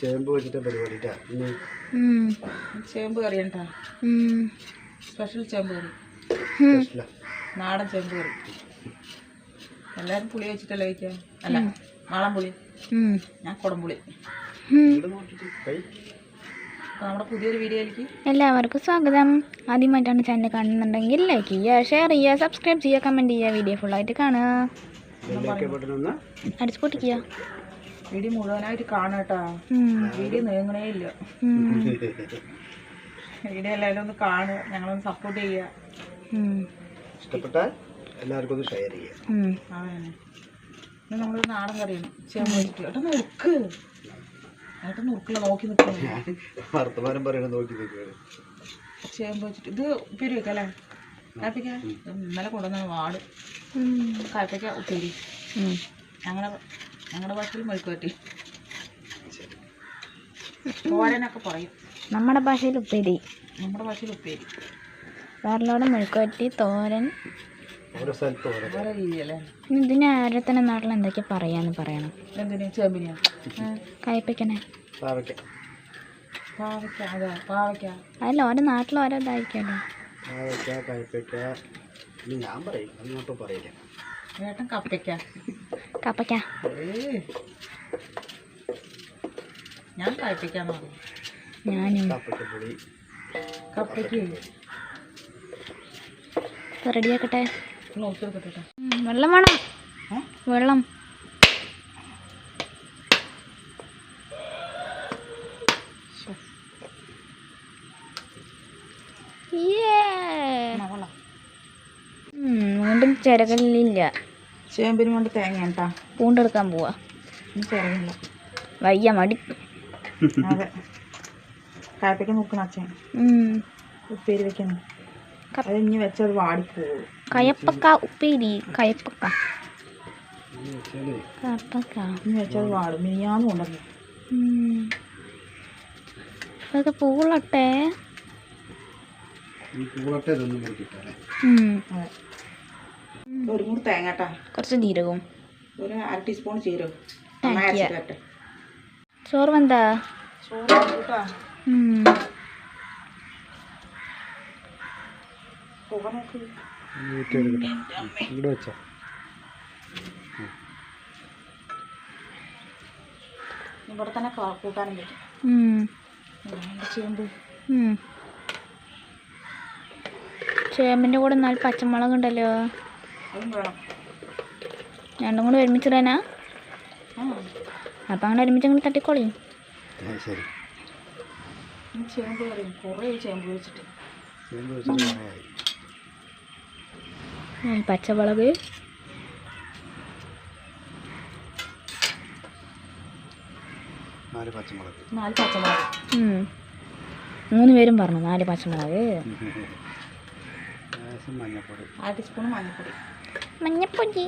ചേമ്പ് വെച്ചിട്ട് ഉം. ചേമ്പ് കറി ഉണ്ടാ. സ്പെഷ്യൽ ചേമ്പ് കറി. നാടൻ ചേമ്പ് കറി. എല്ലാവരും പുളി വെച്ചിട്ടല്ലേ വയ്ക്കുക അല്ല മാളം പുളി. ഞാൻ കുടംപുളി നമ്മുടെ പുതിയൊരു വീഡിയോയിലേക്ക് എല്ലാവർക്കും സ്വാഗതം. ആദ്യമായിട്ടാണ് ചാനൽ കാണുന്നുണ്ടെങ്കിൽ ലൈക്ക് ചെയ്യുക ഷെയർ ചെയ്യുക സബ്സ്ക്രൈബ് ചെയ്യുക കമന്റ് ചെയ്യുക. വീഡിയോ ഫുള്ളായിട്ട് കാണുക. അടിച്ച് പൊട്ടിക്കുക വീഡിയോ മുഴുവനായിട്ട് കാണുക ഇടി നീങ്ങണേ ഇല്ല. ഇടി വീഡിയോ എല്ലാവരും ഒന്ന് കാണുക. ഞങ്ങളൊന്ന് സപ്പോർട്ട് ചെയ്യുക. ഇഷ്ടപ്പെട്ടാൽ എല്ലാവർക്കും ഒന്ന് ഷെയർ ചെയ്യാം ഉം. അതന്നെ ഇന്ന് നമ്മളൊരു നാടൻ കറിയാണ്. ചേമ്പ് വെച്ചിട്ട് ഏട്ടാ നുറുക്ക് ഏട്ടാ നുറുക്കില്ല നോക്കി വർത്തമാനം പറയണ നോക്കി ചെയ്യാൻ പോയിട്ട് വെച്ചിട്ട് ഇത് ഉപ്പേരി വെക്കാം അല്ലേ കാപ്പിക്ക? ഇന്നലെ കൊണ്ടുവന്ന വാട്. കാപ്പിക്ക ഉപ്പേരി. ഞങ്ങളുടെ ഞങ്ങളുടെ ഭാഷയിൽ മെഴുക്ക് പറ്റി ശരി. തോരനൊക്കെ പറയും. നമ്മുടെ ഭാഷയിൽ ഉപ്പേരി. നമ്മുടെ ഭാഷയിൽ ഉപ്പേരി. വേറെല്ലോടെ മെഴുക്കുവരട്ടി തോരൻ. ഇതിന് ആരത്തന്നെ നാട്ടിൽ എന്തൊക്കെയാ പറയാന്ന് പറയണം. എന്തിനാ? ചേമ്പിനെയാ കയ്പ്പയ്ക്കനെ പാവയ്ക്ക. പാവയ്ക്ക അതെ പാവയ്ക്ക. അതല്ല ഓരോ നാട്ടിൽ ഓരോ ഇതായിരിക്കുമല്ലോ. കയ്പ്പയ്ക്ക ഇനി ഞാൻ പറയും. അങ്ങോട്ടും പറയില്ല. ഏട്ടൻ കപ്പയ്ക്ക. കപ്പയ്ക്ക. ഞാൻ കയ്പ്പയ്ക്കാന്ന് പറഞ്ഞു. ഞാനും. കപ്പയ്ക്കപ്പൊടി കപ്പയ്ക്ക്. റെഡിയാക്കട്ടെ വെള്ളം വേണം. വെള്ളം. വീണ്ടും ചിരകല്ലില്ല ചേമ്പിന് കൊണ്ട് തേങ്ങ കേട്ടാ പൂണ്ടെടുക്കാൻ പോവാ. വയ്യ മടി. അതെ. കായപ്പയ്ക്ക് നോക്കണം അച്ഛൻ. ഉം. ഉപ്പേരി വെക്കണം. കപ്പ- അത് ഇനി വെച്ചത് വാടിപ്പോകും കയപ്പക്ക ഉപ്പേരി കയപ്പക്ക ഇനി വെച്ചത് വാടും. മിനിയാന്ന്. അതൊക്കെ പൂളട്ടെ. ഈ പൂളട്ടെ ഇതൊന്നും അതെ. മൂന്ന് തേങ്ങ കേട്ടാ കുറച്ച് ജീരകവും. ഒരു അര ടീസ്പൂൺ ജീരകം. ചോറ് കേട്ടാ എടുക്കട്ടെ ഇവിടെ വെച്ചോ. ഇവിടെ തന്നെ കൂട്ടാനും പറ്റും. ചേമ്പ്. ചേമ്പിന്റെ കൂടെ നാല് പച്ചമുളക് ഉണ്ടല്ലോ രണ്ടും കൂടെ ഒരുമിച്ചിടാനാ? ആ. അപ്പം അങ്ങനെ ഒരുമിച്ച് അങ്ങോട്ട് തട്ടിക്കോളി. ശരി. ചേമ്പ് കുറേ ചേമ്പ് വെച്ചിട്ട്. പച്ചമുളക്. നാല് പച്ചമുളക്. നാല് പച്ചമുളക്. മൂന്ന് പേരും പറഞ്ഞു നാല് പച്ചമുളക്. മഞ്ഞപ്പൊടി അര ടീസ്പൂൺ മഞ്ഞൾപ്പൊടി. മഞ്ഞപ്പൊടി.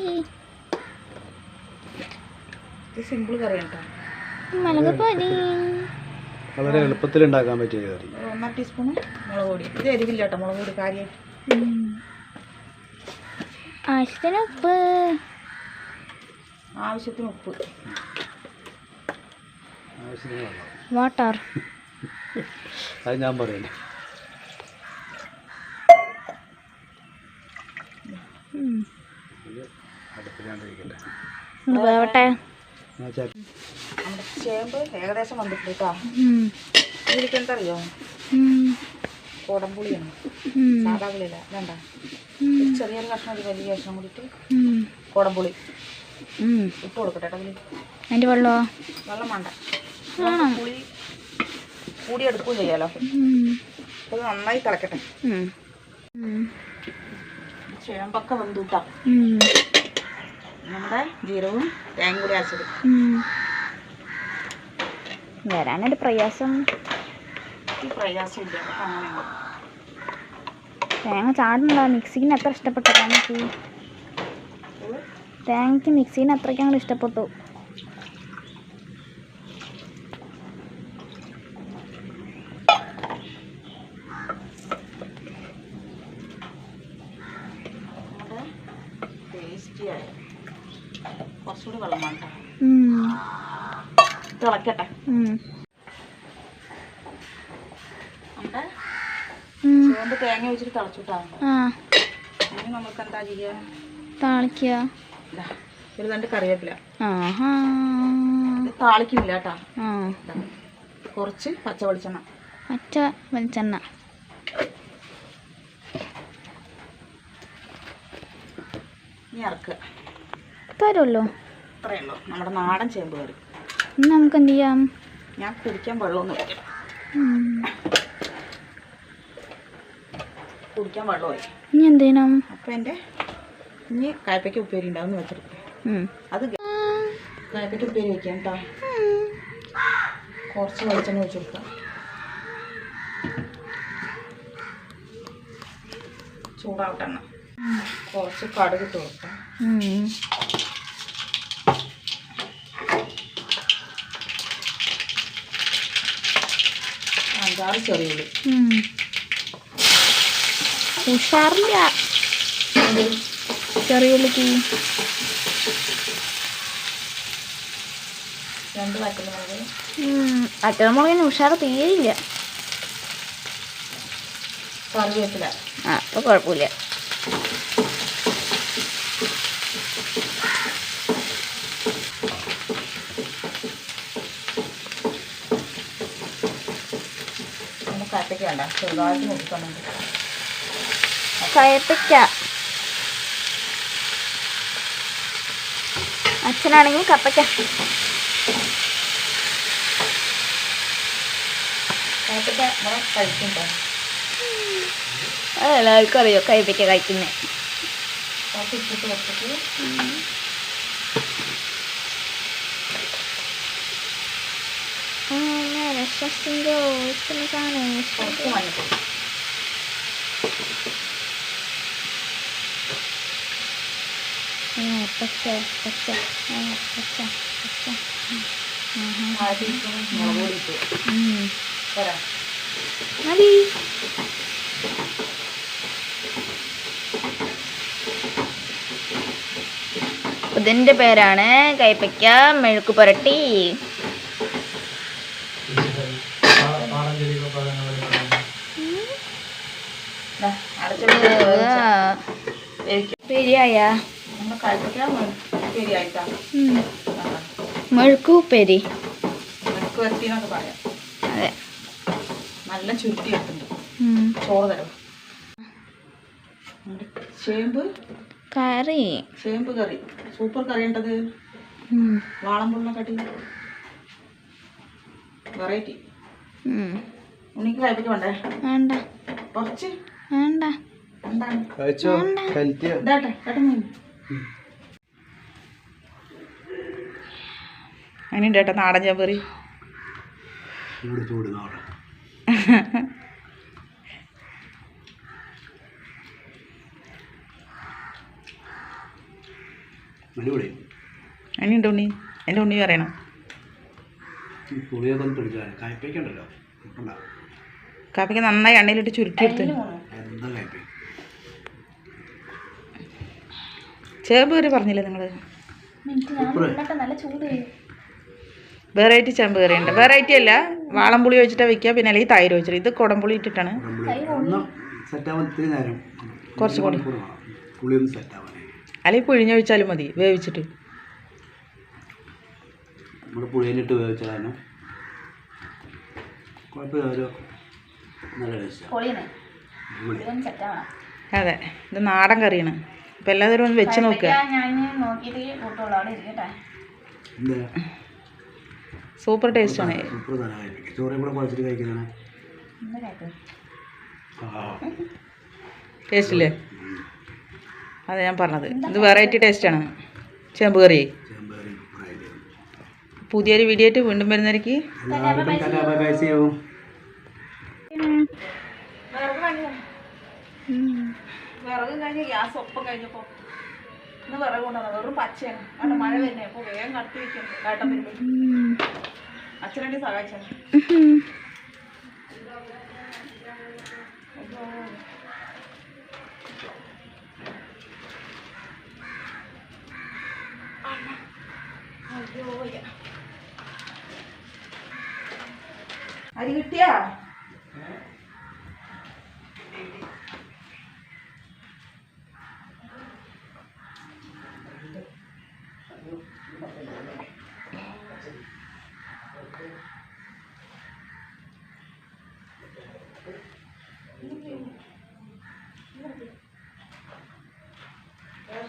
ഇത് സിമ്പിൾ കേട്ടോ മുളക് പൊടി. വളരെ എളുപ്പത്തിൽ ഉണ്ടാക്കാൻ പറ്റിയ കറി. ഒരു ഒന്നര ടീസ്പൂൺ മുളക് പൊടി. ഇത് എരിവില്ല കേട്ടോ മുളക് പൊടി കാര്യം ആവശ്യത്തിന് ഉപ്പ്. ആവശ്യത്തിന് ഉപ്പ്. വാട്ടർ അത് ഞാൻ പറയണേ ഉം. ഇത് അടുപ്പിലാണ്ടിരിക്കട്ടെ ഇങ്ങട് വേവട്ടെ ചേമ്പ് ഏകദേശം വന്നിട്ടുണ്ട് കേട്ടോ. ഇതിലേക്ക് എന്താ അറിയോ? ഉം. കുടംപുളിയാണ് ഉം. സാധാ പുളിയല്ല. വേണ്ട. ചെറിയൊരു കഷ്ണം ഒരു വലിയ കഷ്ണം കൂടിയിട്ട് ഉം. ഇട്ട് കൊടുക്കട്ടെ കേട്ടോ അതിന്റെ വെള്ളമോ വെള്ളം? വേണ്ട. പുളി കൂടി എടുക്കുകയും ചെയ്യാലോ. ഉം. അത് നന്നായി തിളക്കട്ടെ. ചേമ്പൊക്കെ വെന്തു കേട്ടോ ഉം. നമ്മുടെ ജീരവും തേങ്ങ കൂടി അരച്ചത്. വരാനൊരു പ്രയാസം. പ്രയാസമില്ല. തേങ്ങ ചാടുന്നില്ല മിക്സിന് അത്ര ഇഷ്ടപ്പെട്ടു? തേങ്ങയ്ക്ക്? മിക്സിന് അത്രയ്ക്ക് അങ്ങോട്ട് ഇഷ്ടപ്പെട്ടു നമ്മുടെ ടേസ്റ്റിയായ ഉം. തിളക്കട്ടെ. നമ്മുടെ ഉം. തേങ്ങ വെച്ചിട്ട് തിളച്ചിട്ടാണ് ഇനി നമുക്ക് എന്താ ചെയ്യുക? താളിക്കുക. ഒരു രണ്ട് കറിവേപ്പില. താളിക്കില്ല കേട്ടാ കുറച്ച് പച്ച വെളിച്ചെണ്ണ പച്ച വെളിച്ചെണ്ണ. ഇനി ഇറക്കുക തരുമല്ലോ അത്രയേ ഉള്ളൂ. നമ്മുടെ നാടൻ ചേമ്പ് കറി. നമുക്ക് എന്ത് ചെയ്യാം? ഞാൻ കുടിക്കാൻ വെള്ളമൊന്നും വയ്ക്കാം കുടിക്കാൻ വെള്ളമായി. ഇനി എന്തേനാ അപ്പം എന്റെ ഇനി കായപ്പയ്ക്ക് ഉപ്പേരി ഉണ്ടാവും എന്ന് വെച്ചിട്ട്. അത് കായപ്പയ്ക്ക് ഉപ്പേരി വയ്ക്കാം കേട്ടോ കുറച്ച് വെളിച്ചെണ്ണ വെച്ച് കൊടുക്കാം. ചൂടാവട്ടെണ്ണ കുറച്ച് കടുകിട്ട് കൊടുക്കാം. അഞ്ചാറ് ചെറിയ ഉള്ളി ഉം. ഉഷാറില്ല. ചെറിയുള്ളിക്ക്. രണ്ട് വറ്റൽമുളക് ഉഷാറ് തീരില്ല കറിവേപ്പില. ആ അപ്പോൾ കുഴപ്പമില്ല. വേണ്ട ചെറുതായിട്ട് കയപ്പിക്ക. അച്ഛനാണെങ്കിൽ കപ്പയ്ക്ക. എല്ലാവർക്കും അറിയോ കയ്പ്പിക്ക കഴിക്കുന്നത് കുറച്ച് ഇഷ്ടമുള്ള സാധനം കുറച്ച് മഞ്ഞൾപ്പൊടി പച്ച പച്ച പച്ച പച്ച മതി ഇതിന്റെ പേരാണ് കൈപ്പയ്ക്ക മെഴുക്ക് പുരട്ടി ദാ, അടച്ച വെച്ച് വേവിച്ച- വേവിക്കാം ഉപ്പേരിയായ മെഴുക്ക് ഉപ്പേരി അതെ നല്ല ചുരുട്ടി. ചോറ് തരാം ചേമ്പ് കറി. ചേമ്പ് കറി സൂപ്പർ കറി ഉണ്ടത് വാളമ്പുള്ള കട്ടി വെറൈറ്റി. ഉണ്ണിക്ക് കഴിപ്പിക്കണ്ടേ വേണ്ടേ. കുറച്ച്? വേണ്ട. കഴിച്ചോ? ഹെൽത്തി നാടൻ ചെമ്പറി അങ്ങനെയുണ്ട് ഉണ്ണി. എന്റെ ഉണ്ണി പറയണം. കാപ്പിക്ക് നന്നായി എണ്ണയിലിട്ട് ചുരുട്ടിയെടുത്ത്. എന്താ കായ്പ ചേമ്പ് കറി പറഞ്ഞില്ലേ നിങ്ങൾ വെറൈറ്റി ചേമ്പ് കറി ഉണ്ട്. വെറൈറ്റി അല്ല വാളംപുളി വെച്ചിട്ടാണ് വെക്കുക പിന്നെ അല്ലെങ്കിൽ തൈര് വെച്ചിട്ട് ഇത് കുടംപുളി ഇട്ടിട്ടാണ്. കുറച്ച് കൂടി. പുളി ഒന്ന് സെറ്റാവാനേ അല്ലെങ്കിൽ പുഴിഞ്ഞൊഴിച്ചാലും മതി വേവിച്ചിട്ട്. നമ്മൾ കുഴപ്പമില്ല ഒരു നല്ല അതെ ഇത് നാടൻ കറിയാണ്. അപ്പം എല്ലാവരും ഒന്ന് വെച്ച് നോക്കുക എന്താ സൂപ്പർ ടേസ്റ്റ് ആണ്. ടേസ്റ്റില്ലേ ടേസ്റ്റ് അതെ ഞാൻ പറഞ്ഞത്. ഇത് വെറൈറ്റി ടേസ്റ്റാണ് ചേമ്പ് കറി. ചേമ്പ് കറി പുതിയൊരു വീഡിയോ ആയിട്ട് വീണ്ടും വരുന്നവർക്ക് എല്ലാവർക്കും tata bye bye see you വിറക് കഴിഞ്ഞ് ഗ്യാസ് ഒപ്പം കഴിഞ്ഞപ്പോൾ ഇന്ന് വിറക് കൊണ്ടുവന്നത് വെറും പച്ചയാണ്. അവിടെ മഴ തന്നെ. അപ്പോൾ വേഗം കത്തി വെക്കും. കേട്ടോ വരുമ്പോൾ അച്ഛനെ സഹായിച്ചാണ് അരി കിട്ടിയാ?